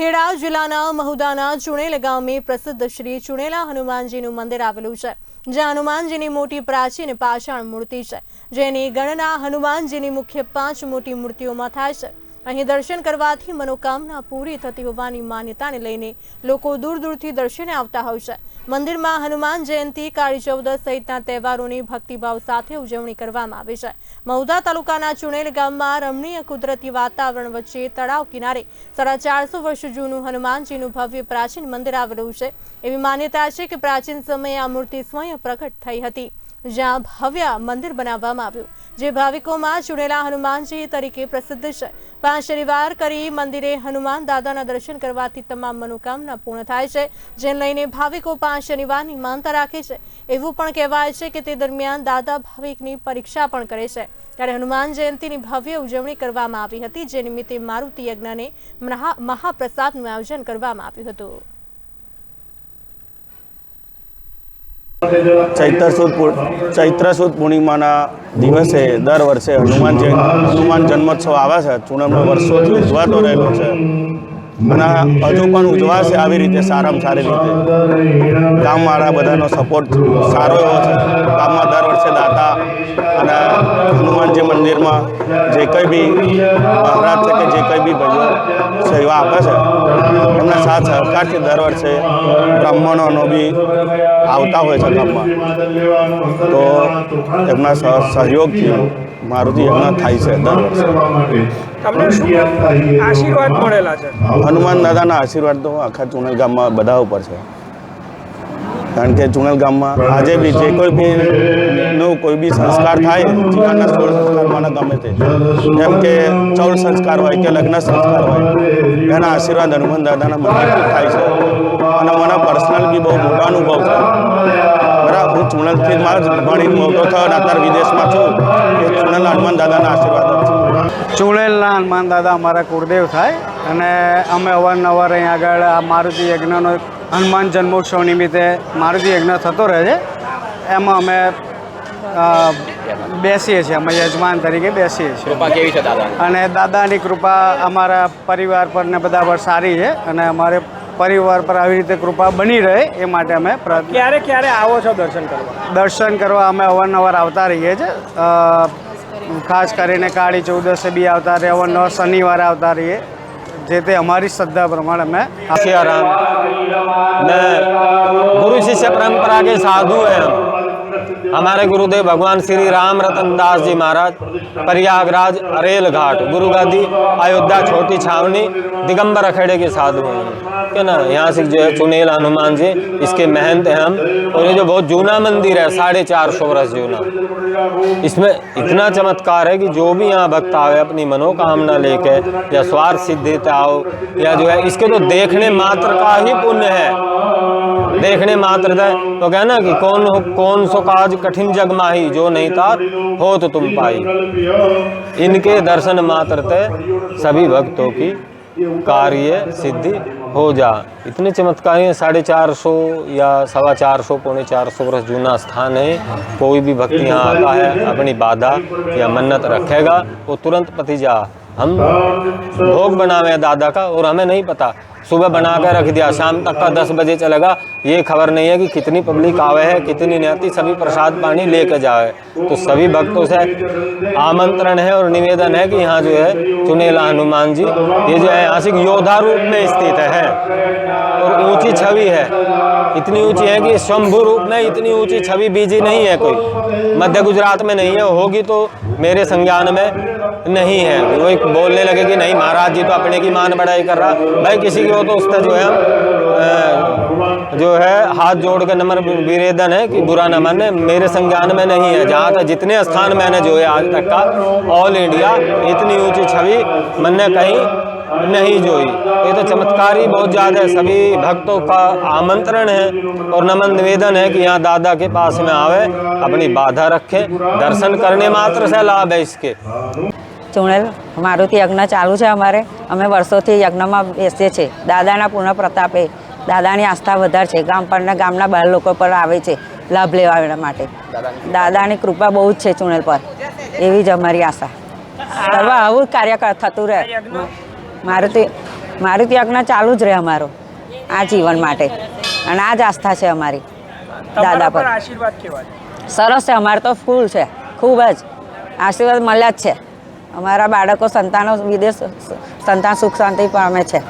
ખેડા જિલ્લાના મહુદાના ચુણેલ ગામે પ્રસિદ્ધ શ્રી ચુણેલા હનુમાનજીનું મંદિર આવેલું છે, જ્યાં હનુમાનજીની મોટી પ્રાચીન પાષાણ મૂર્તિ છે, જેની ગણના હનુમાનજીની મુખ્ય પાંચ મોટી મૂર્તિઓમાં થાય છે. અહીં દર્શન કરવાથી મનોકામના પૂરી થતી હોવાની માન્યતાને લઈને લોકો દૂર દૂરથી દર્શને આવતા હોય છે. મંદિરમાં હનુમાન જયંતિ, કાળી ચૌદસ સહિતના તહેવારોની ભક્તિભાવ સાથે ઉજવણી કરવામાં આવે છે. મહુધા તાલુકાના ચુણેલ ગામમાં રમણીય કુદરતી વાતાવરણ વચ્ચે તળાવ કિનારે સાડા ચારસો વર્ષ જૂનું હનુમાનજીનું ભવ્ય પ્રાચીન મંદિર આવેલું છે. એવી માન્યતા છે કે પ્રાચીન સમયે આ મૂર્તિ સ્વયં પ્રગટ થઈ હતી, જ્યાં ભવ્ય મંદિર બનાવવામાં આવ્યું. જે ભાવિકોમાં ચૂંટેલા હનુમાનજી તરીકે પ્રસિદ્ધ છે. પાંચ શનિવાર કરી મંદિરે હનુમાન દાદાના દર્શન કરવાથી તમામ મનોકામના પૂર્ણ થાય છે, જેને લઈને ભાવિકો પાંચ શનિવારની માનતા રાખે છે. એવું પણ કહેવાય છે કે તે દરમિયાન દાદા ભાવિકની પરીક્ષા પણ કરે છે. ત્યારે હનુમાન જયંતિની ભવ્ય ઉજવણી કરવામાં આવી હતી, જે નિમિત્તે મારુતિ યજ્ઞને મહા- મહાપ્રસાદનું આયોજન કરવામાં આવ્યું હતું. ચૈત્ર સુદ ચૈત્ર સુદ પૂર્ણિમાના દિવસે દર વર્ષે હનુમાન જયંતિ હનુમાન જન્મોત્સવ આવે છે. ચૂનમનો વર્ષોથી ઉજવાતો રહેલો છે. અને હજુ પણ ઉજવાશે આવી રીતે સારામાં સારી રીતે. ગામવાળા બધાનો સપોર્ટ સારો એવો છે. ગામમાં દર વર્ષે દાતા અને હનુમાનજી મંદિરમાં જે કંઈ બી મહારાજ છે કે જે કંઈ બી ભાઈઓ સેવા આપે છે. એમના સાથ સહકારથી દર વર્ષે બ્રાહ્મણોનો બી આવતા હોય છે ગામમાં. તો એમના સહ- સહયોગથી મારુતિ યજ્ઞ થાય છે દર વર્ષે. તમને શું આશીર્વાદ મળેલા છે? હનુમાન દાદાના આશીર્વાદ તો આખા ચુનલ ગામમાં બધા ઉપર છે. કારણ કે ચુણેલ ગામમાં આજે બી જે કોઈ બી નો કોઈ બી સંસ્કાર થાય જીવનના સોળ સંસ્કારમાં ગમે તે જેમ કે ચૌલ સંસ્કાર હોય કે લગ્ન સંસ્કાર હોય, એના આશીર્વાદ હનુમાન દાદાના મંદિરથી થાય છે. અને મને પર્સનલ બી બહુ મોટો અનુભવ છે. બરાબર, હું ચુણેલથી ભણીને મોટો થયો અને અત્યારે વિદેશમાં છું. એ ચુણેલ હનુમાન દાદાના આશીર્વાદ છે. ચુણેલના હનુમાન દાદા અમારા કુળદેવ થાય અને અમે અવારનવાર અહીં આગળ આ મારુતિ યજ્ઞનો હનુમાન જન્મોત્સવ નિમિત્તે મારુતિ યજ્ઞ થતો રહે છે. એમાં અમે બેસીએ છીએ અમે યજમાન તરીકે બેસીએ છીએ. કૃપા કેવી છે દાદા અને દાદાની કૃપા અમારા પરિવાર પર ને બધા પર સારી છે અને અમારે પરિવાર પર આવી રીતે કૃપા બની રહે એ માટે અમે પ્રયત્ન ક્યારે ક્યારે આવો છો દર્શન કરવા? દર્શન કરવા અમે અવારનવાર આવતા રહીએ છીએ. ખાસ કરીને કાળી ચૌદસે બી આવતા રહીએ અવારનવાર શનિવારે આવતા રહીએ. જે તે અમારી શ્રદ્ધા પ્રમાણે અમે આસિયારામ ને ગુરુ શિષ્ય પરંપરા કે સાધુ એમ. हमारे गुरुदेव भगवान श्री राम रतन दास जी महाराज प्रयागराज अरेल घाट गुरु गादी अयोध्या छोटी छावनी दिगंबर अखेड़े के साधु हैं हम क्या ना यहाँ से जो है चुनेल हनुमान जी इसके महंत हैं हम और ये जो बहुत जूना मंदिर है साढ़े चार सौ वर्ष जूना इसमें इतना चमत्कार है कि जो भी यहाँ भक्त आवे अपनी मनोकामना लेके या स्वार्थ सिद्धिता हो या जो है इसके तो देखने मात्र का ही पुण्य है देखने मात्र है तो कहना कि कौन हो कौन सो काज कठिन जग माही जो नहीं था हो तो तुम पाई। इनके दर्शन मात्र ते सभी भक्तों की कार्य सिद्धि हो जा। इतने चमत्कारी हैं, साढ़े चार सौ या सवा चार सौ, पौने चार सौ वर्ष जूना स्थान है। कोई भी भक्त यहाँ आता है, अपनी बाधा या मन्नत रखेगा, वो तुरंत पति जा। हम भोग बनावे दादा का, और हमें नहीं पता। सुबह बना कर रख दिया, शाम तक का दस बजे चलेगा। ये खबर नहीं है कि कितनी पब्लिक आवे है, कितनी नहीं आती सभी प्रसाद पानी लेके जाए तो सभी भक्तों से आमंत्रण है और निवेदन है कि यहाँ जो है चुनेला हनुमान जी। ये जो है, यहाँ योद्धा रूप में स्थित है और ऊँची छवि है। इतनी ऊँची है कि शंभु रूप में इतनी ऊँची छवि बीजी नहीं है कोई। मध्य गुजरात में नहीं है, होगी तो मेरे संज्ञान में नहीं है। वो एक बोलने लगे कि नहीं, महाराज जी तो अपने की मान बढ़ाई कर रहा। भाई, किसी की हो तो उसका जो है जो है हाथ जोड़ के नंबर विवेदन है कि बुरा न माने। मेरे संज्ञान में नहीं है। जहाँ तक जितने स्थान मैंने जो है आज तक का ऑल इंडिया इतनी ऊँची छवि मैंने कहीं नहीं जोई। ये तो चमत्कार ही बहुत ज़्यादा है। सभी भक्तों का आमंत्रण है और नमन निवेदन है कि यहाँ दादा के पास में आवे, अपनी बाधा रखें। दर्शन करने मात्र से लाभ है इसके। ચુણેલ મારુતિ યજ્ઞ ચાલુ છે અમારે. અમે વર્ષોથી યજ્ઞમાં બેસીએ છીએ. દાદાના પૂર્ણ પ્રતાપે દાદાની આસ્થા વધારે છે. ગામ પરના ગામના બહાર લોકો પર આવે છે લાભ લેવા માટે. દાદાની કૃપા બહુ જ છે ચુણેલ પર. એવી જ અમારી આશા. કરવા આવું કાર્ય થતું રહે. મારુતિ મારુતિ યજ્ઞ ચાલુ જ રહે અમારો. આ જીવન માટે. અને આ જ આસ્થા છે અમારી. દાદા પર સરસ છે. અમારે તો ફૂલ છે. ખૂબ જ. આશીર્વાદ મળ્યા જ છે. અમારા બાળકો સંતાનો વિદેશ સંતાન સુખ શાંતિ પામે છે.